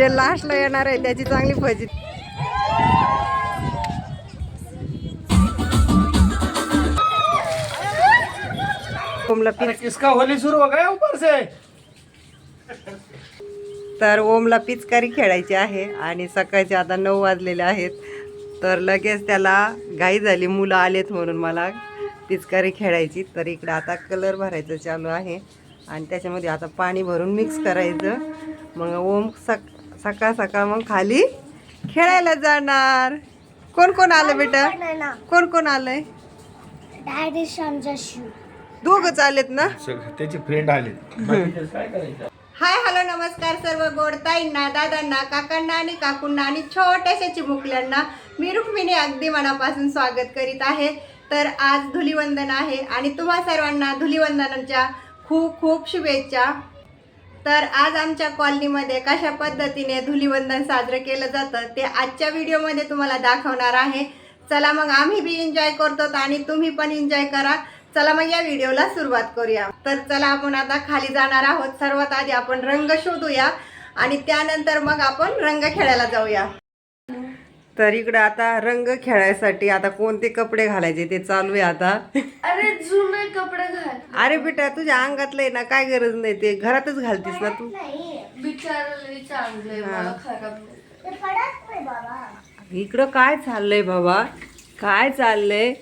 जे लास्टला येणार आहे त्याची चांगली फजित. ओमला किसका होली शुरू हो गया ऊपर से? तर ओमला पिचकारी खेळायची आहे आणि सकाळचे आता नऊ वाजलेले आहेत. तर लगेच त्याला घाई झाली मुलं आलेत म्हणून मला पिचकारी खेळायची. तर इकडे आता कलर भरायचं चालू आहे आणि त्याच्यामध्ये आता पाणी भरून मिक्स करायचं. मग ओम सक सकाळ सकाळ मग खाली खेळायला जाणार. कोण कोण आलं बेटा? कोण कोण आलंय? डॅडी समजा शू दोघंच आलेत ना? त्याचे फ्रेंड आले काय करायचं हाय हॅलो नमस्कार सर्व गोडताईंना दादांना काकांना आणि काकूंना आणि छोट्याशा चिमुकल्यांना. मी रुक्मिणी अगदी मनापासून स्वागत करीत आहे. तर आज धुलिवंदन आहे आणि तुम्हा सर्वांना धुलिवंदनाच्या खूप खूप शुभेच्छा. तर आज आमच्या कॉलनीमध्ये कशा पद्धतीने धुलीवंदन साजरं केलं जातं ते आजच्या व्हिडिओमध्ये तुम्हाला दाखवणार आहे. चला मग आम्ही बी एन्जॉय करतो आणि तुम्ही पण एन्जॉय करा. चला मग या व्हिडिओला सुरुवात करूया. तर चला आपण आता खाली जाणार आहोत. सर्वात आधी आपण रंग शोधूया आणि त्यानंतर मग आपण रंग खेळायला जाऊया. तर इकडे आता रंग खेळायसाठी आता कोणते कपडे घालायचे ते चालू आहे आता. अरे जुने कपडे घाल अरे बेटा तुझ्या अंगातलं आहे ना काय गरज नाही ते घरातच घालतीस ना तू. बिचारले चांगले मला खराब ते पडत नाही बाबा. इकडं काय चाललंय बाबा? काय चाललंय?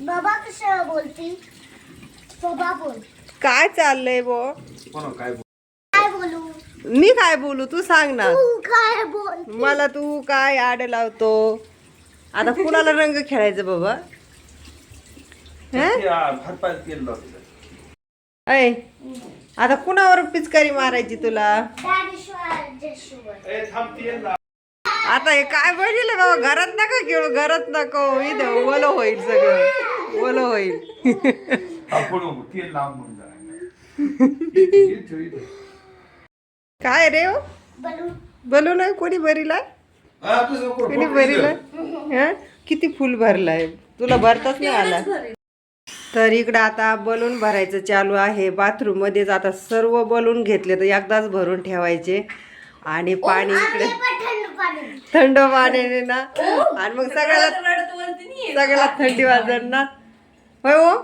बाबा कशाला बोलती? बाबा बोल. काय चाललंय बो? कोण काय मी काय बोलू? तू सांग ना. तू काय बोल मला तू काय आड लावतो? आता कुणाला रंग खेळायचं बाबा? हं? ऐ आता कुणावर पिचकारी मारायची तुला? आता हे काय बघितलं बाबा? घरात नका खेळू घरात नको. इथं ओलं होईल सगळं. ओलं होईल. तेल. इथे इथे. काय रे हो? बलून. बोलू नाही कोणी भरीला? हा, कोणी भरीला. हं? किती फुल भरलाय. तुला भरताच नाही आला. तर इकडं आता बलून भरायचं चालू आहे. बाथरूम मध्येच आता सर्व बलून घेतले तर एकदाच भरून ठेवायचे. आणि पाणी इकडे. थंड पाणी. थंड पाण्याने ना. आणि मग सगळ्याला सगळ्याला थंडी वाजन ना. होय हो?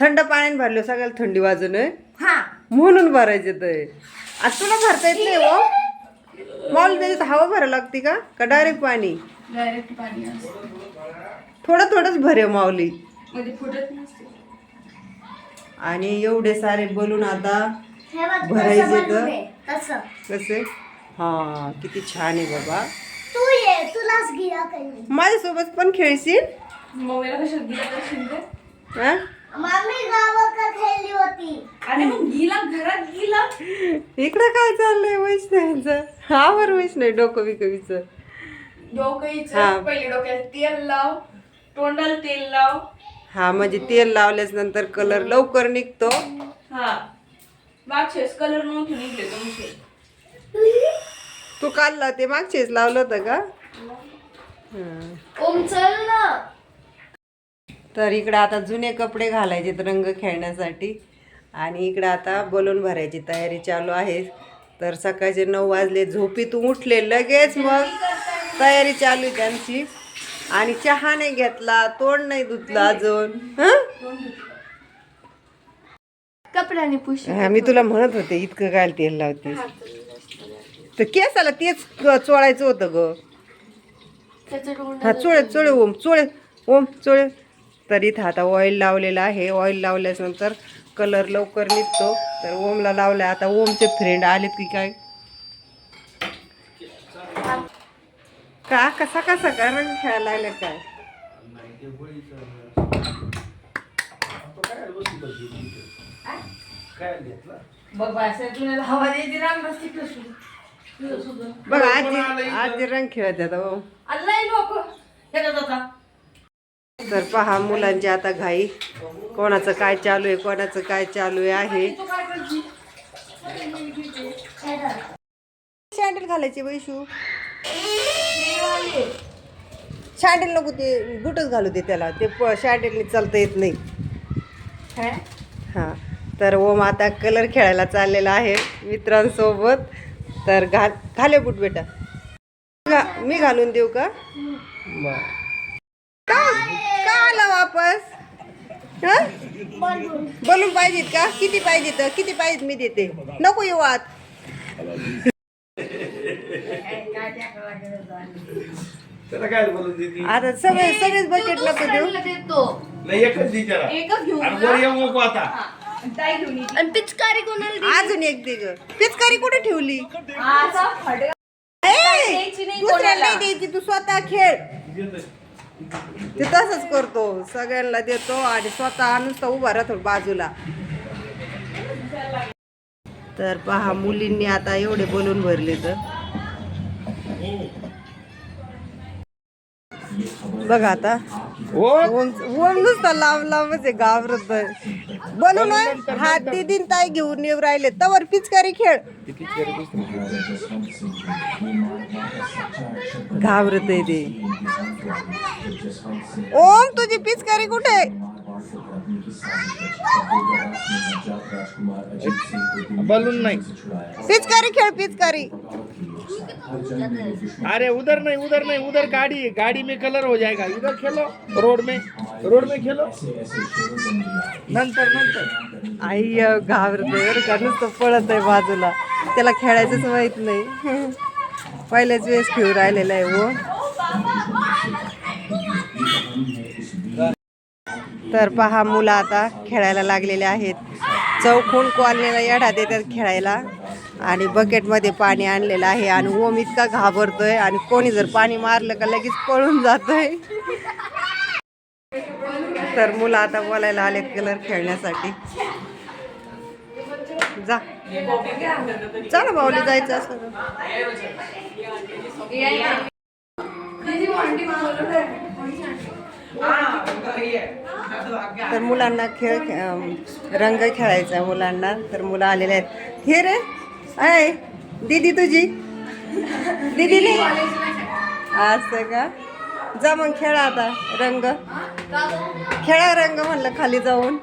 थंड पाण्याने भरलं सगळ्याला थंडी वाजन हा. म्हणून भरायचे ते. आज तुला भरता येत नाही हो. मॉल त्याच्यात हवा भरायला लागते का? का डायरेक्ट पाणी? डायरेक्ट पाणी थोडं थोडंच भरे माऊली. मध्ये आणि एवढे सारे बलून आता हे भरायचे तसं तर? कसे? हा किती छान आहे बाबा. तू ये तुलाच गिरा काही माझ्यासोबत पण खेळशील? हा मम्मी गावाकडे खेळली होती. अरे मग गेला घरात गेला? इकडं काय चाललंय वैष्णवीचं? हा बरं वैष्णवी डोकं बिकवीचं हा. डोक्याचं पहिले डोक्यात तेल लाव तोंडाला तेल लाव. हा म्हणजे तेल लावल्याच नंतर कलर लवकर निघतो. हा. कलर नव्हते निघले तुमचे. तू काल ते मागचेच लावलं होतं का? हा. ओम चल ना. तर इकडे आता जुने कपडे घालायचे रंग खेळण्यासाठी. आणि इकडे आता बलून भरायची तयारी चालू आहे. तर सकाळचे नऊ वाजले झोपीतून उठले लगेच मग तयारी चालू आहे त्यांची. आणि चहा नाही घेतला तोंड नाही धुतला अजून. हं? कपड्याने पुश. हा मी तुला म्हणत होते इतकं काय तेल लावते. तर केसाला तेच चोळायचं होतं ग. हा चोळे चोळे ओम चोळे ओम चोळे. तर इथं आता ऑइल लावलेलं आहे. ऑइल लावल्यानंतर कलर लवकर निघतो. तर ओमला लावलाय. आता ओमचे फ्रेंड आलेत की काय? का? कसा कसा? का रंग खेळायला लागले काय? बघ आजी आजी रंग खेळत आता. ओम तर पहा मुलांची आता घाई. कोणाचं काय चालू आहे कोणाचं काय चालू आहे सँडल घालायची वैशू सँडल नको ते बुटच घालू दे त्याला. ते प सँडलनी चालता येत नाही. हां? तर ओम आता कलर खेळायला चाललेला आहे मित्रांसोबत. तर घाल घाले बूट बेटा. मी घालून देऊ का? हं? बलून पाहिजेत का? किती पाहिजेत? किती पाहिजेत मी देते? नको येऊ आत. आता सगळे सगळेच बकेट नको देऊ आणि पिचकारी कोणाला अजून एक दे ग. पिचकारी कुठे ठेवली? ए, दुसऱ्याला. नाही द्यायची तू स्वतः खेळ. ते तसंच करतो. सगळ्यांना देतो आणि स्वतः नुसतं उभा राहतो बाजूला. तर पहा मुलींनी आता एवढे बोलून भरले तर. बघा आता. ओम ओम नुसता लांब लांबच आहे घाबरत बोलून हात दिदीन ताई घेऊन येऊ राहिले. तवर पिचकारी खेळ. घाबरत आहे ते. ओम तुझी पिचकारी कुठे? बलून नाही. पिचकारी खेळ पिचकारी अरे उधर नहीं उधर नहीं उधर गाड़ी गाड़ी में कलर हो जाएगा. इधर खेलो रोड में. रोड में खेलो. नंतर नंतर. आई घाबरत. बरं का नुसतं पळत आहे बाजूला. त्याला खेळायचंच माहीत नाही. पहिल्याच वेळेस खेळू राहिलेला आहे वो. तर पहा मुलं आता खेळायला लागलेले आहेत. चौकून कॉलनीला येढा देतात खेळायला. आणि बकेटमध्ये पाणी आणलेलं आहे आणि ओम इतका घाबरतोय. आणि कोणी जर पाणी मारलं का लगेच पळून जातोय. तर मुलं आता बोलायला आलेत कलर खेळण्यासाठी. जा. चला माऊली जायचं असं. तर मुलांना खेळ रंग खेळायचा मुलांना. तर मुलं आलेले आहेत. हे रे आहे दीदी तुझी. दीदीने असं का? जा मग खेळा आता रंग. खेळा रंग म्हणलं खाली जाऊन.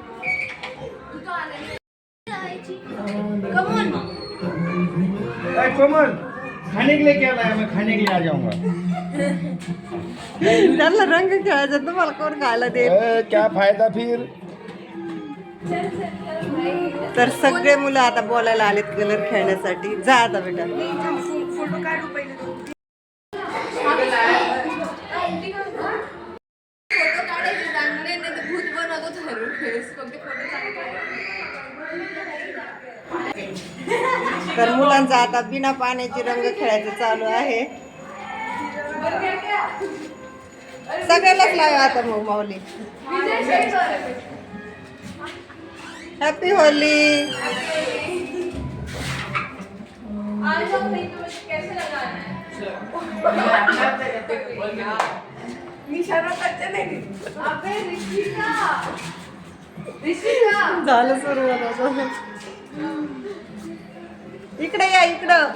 ए, कोमल खाने के लिए क्या लाया मैं खाने के लिए आ जाऊंगा त्यांना रंग खेळायचा तुम्हाला कोण खायला दे क्या फायदा फिर? तर सगळे मुलं आता बोलायला आलेत कलर खेळण्यासाठी. जा आता बेटा. फोटो काढू पहिले दोन. फोटो काढायचे चांगले नाही तर भूत बनवतो दरवेळेस फक्त फोटो चांगले तर मुलांचा आता बिना पाण्याची रंग खेळायचं चालू आहे. सगळ्यालाच लावा आता मग माऊली. हॅपी होली झालं इकडे या इकडं.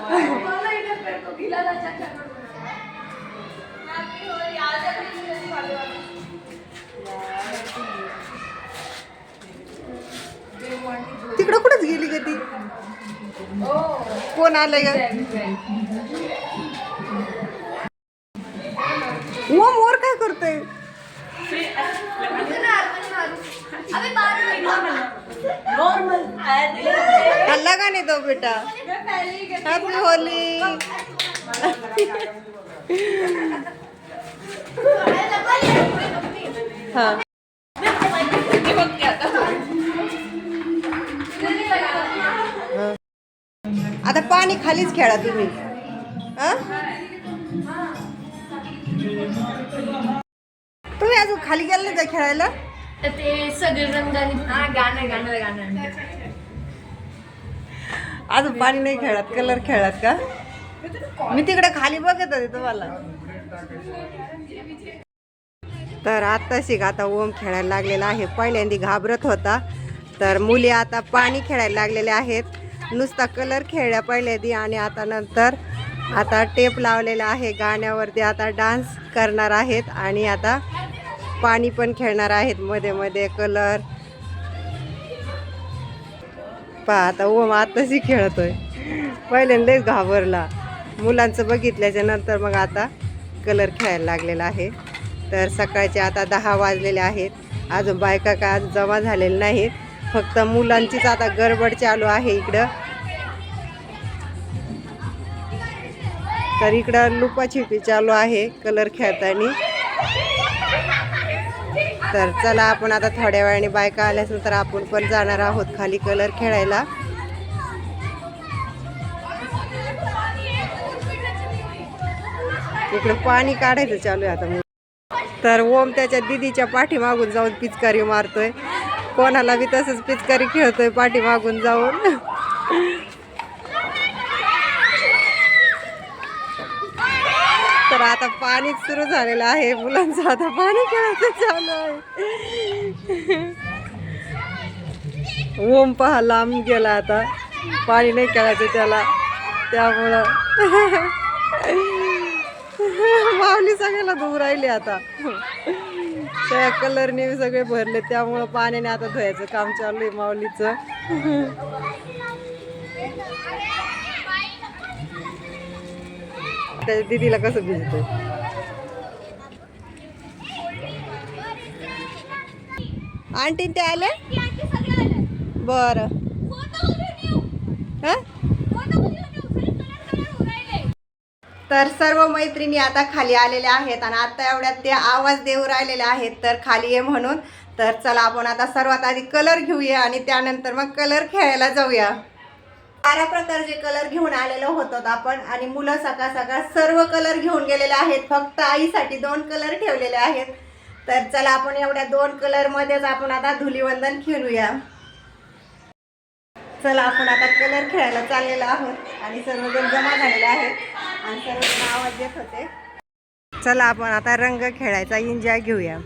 तिकडं कुठंच गेली का ती? कोण आलंय का मोर काय करतोय? हल्ला का नाही तो बेटा? हॅपी होली हा. आता? पाणी खालीच खेळा तुम्ही. हा? तुम्ही अजून खाली गेले नाही का खेळायला? ते सगळे रंगाने हा गाणं गाणं गाणं. अजून पाणी नाही खेळत कलर खेळत का? मी तिकडे खाली बघत होते तुम्हाला. तर आता शिक आता ओम खेळायला लागलेला आहे. पहिल्यांदा घाबरत होता तर मुली आता पाणी खेळायला लागलेल्या आहेत. नुसता कलर खेळल्या पहिल्यांदी आणि आता नंतर आता टेप लावलेला आहे. गाण्यावरती आता डान्स करणार आहेत आणि आता पाणी पण खेळणार आहेत. मध्ये मध्ये कलर पहा आता ओम आताशी खेळतोय. पहिल्यांदाच घाबरला. मुलांचं बघितल्याच्या नंतर मग आता कलर खेळायला लागलेला आहे. तर सकाळचे आता दहा वाजलेले आहेत. अजून बायका काय आज जमा झालेल्या नाहीत. फक्त मुलांचीच आता गडबड चालू आहे इकडं. तर इकडं लुपाछिपी चालू आहे कलर खेळताना. तर चला आपण आता थोड्या वेळाने बायका आल्या असेल तर आपण पण जाणार आहोत खाली कलर खेळायला. इकडं पाणी काढायचं चालू आहे आता तर ओम त्याच्या दिदीच्या पाठीमागून जाऊन पिचकारी मारतोय. कोणाला बी तसंच पिचकारी खेळतोय पाठीमागून जाऊन. तर आता पाणीच सुरू झालेलं आहे. मुलांचं आता पाणी खेळायचं चालू आहे. ओम पहा लांब गेला आता. पाणी नाही खेळायचं त्याला. त्यामुळं. माऊली सगळ्याला दूर राहिली आता. त्या कलरने सगळे भरले. त्यामुळं पाण्याने आता धुवायचं. काम चालू आहे माऊलीचं. त्याच्या दिदीला कसं भिजतंय आंटी ते आले? बर. तर सर्व मैत्रिणी आता खाली आलेल्या आहेत आणि आता एवढ्यात ते आवाज देऊ राहिलेले आहेत तर खाली ये म्हणून. तर चला आपण आता सर्वात आधी कलर घेऊया आणि त्यानंतर मग कलर खेळायला जाऊया. बारा प्रकारचे कलर घेऊन आलेलो होतो आपण आणि मुलं सकाळ सकाळ सर्व कलर घेऊन गेलेले आहेत. फक्त आईसाठी दोन कलर ठेवलेले आहेत. तर चला आपण एवढ्या दोन कलरमध्येच आपण आता धुलीवंदन खेळूया. चला आपण आता कलर खेळायला चाललेलो आहोत आणि सर्वजण जमा झालेले आहेत आणि सर्वजण आवाज येत होते. चला आपण आता रंग खेळायचा. एन्जॉय घेऊया.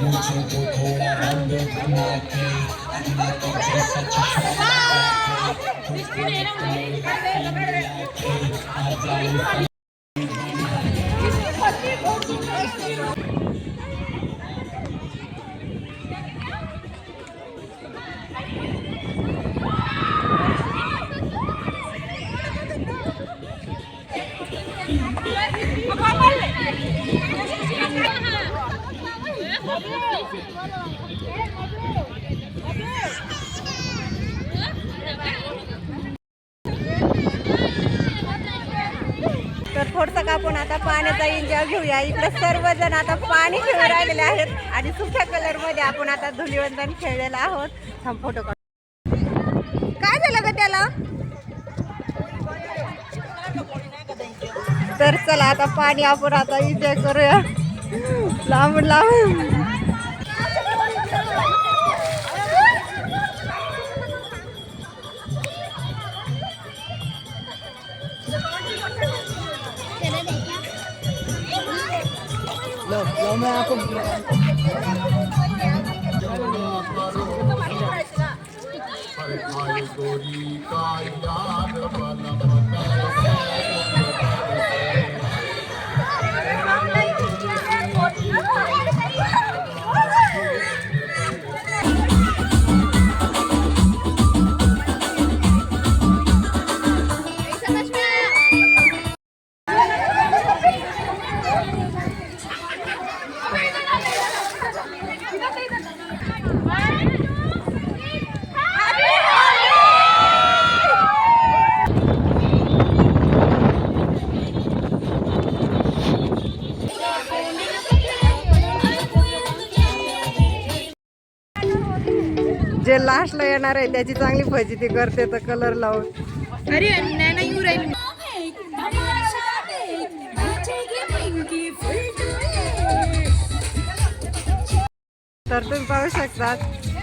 मुझे तो थोड़ा रंग घुमा के तो जैसा चश्मा तर थोडंसं का आपण आता पाण्याचा एन्जॉय घेऊया. इकडे सर्वजण आता पाणी खेळून राहिलेले आहेत आणि सुख्या कलरमध्ये आपण आता धुलीवंदन खेळलेला आहोत. थांब फोटो काढ. काय झालं ग त्याला? तर चला आता पाणी आपण आता एन्जॉय करूया. लांबून लांबून. Mamaya ako. Hari Hari Gori Kaya लास्टला येणार आहे त्याची चांगली फजिती करते तर कलर लावून. तर तुम्ही पाहू शकतात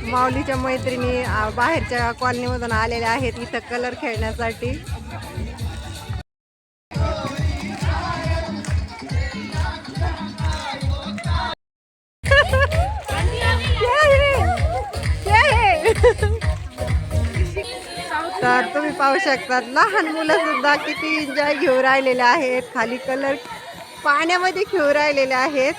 माऊलीच्या मैत्रिणी बाहेरच्या कॉलनीमधून आलेल्या आहेत इथं कलर खेळण्यासाठी. तर तुम्ही पाहू शकतात लहान मुलं सुद्धा किती एन्जॉय घेऊ राहिलेले आहेत खाली कलर पाण्यामध्ये खेळू राहिलेले आहेत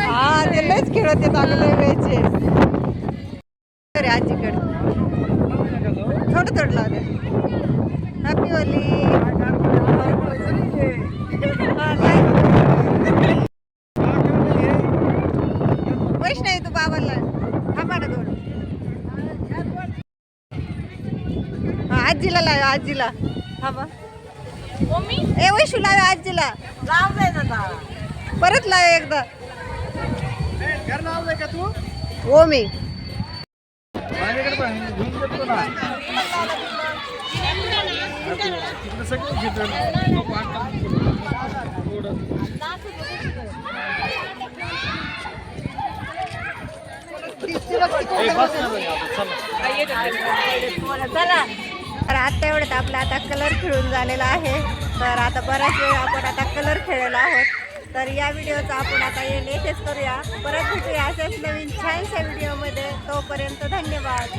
हा ते लयच खेळत आहे आलेले वेळचे थोडं थोडं हॅपी होली आजीला. लाव थांबा ए वैशू लाव आजीला. लाव परत लाव एकदा. घर लावलंय का तू? ओ मी. ना. ना चला. तर आता एवढ्यात आपला आता कलर खेळून झालेला आहे. तर आता बराच वेळ आपण आता कलर खेळलेला आहोत. तर या व्हिडिओचा आपण आता एंड येथेच करूया. परत भेटूया अशाच नवीन छानशा व्हिडिओमध्ये. तोपर्यंत धन्यवाद.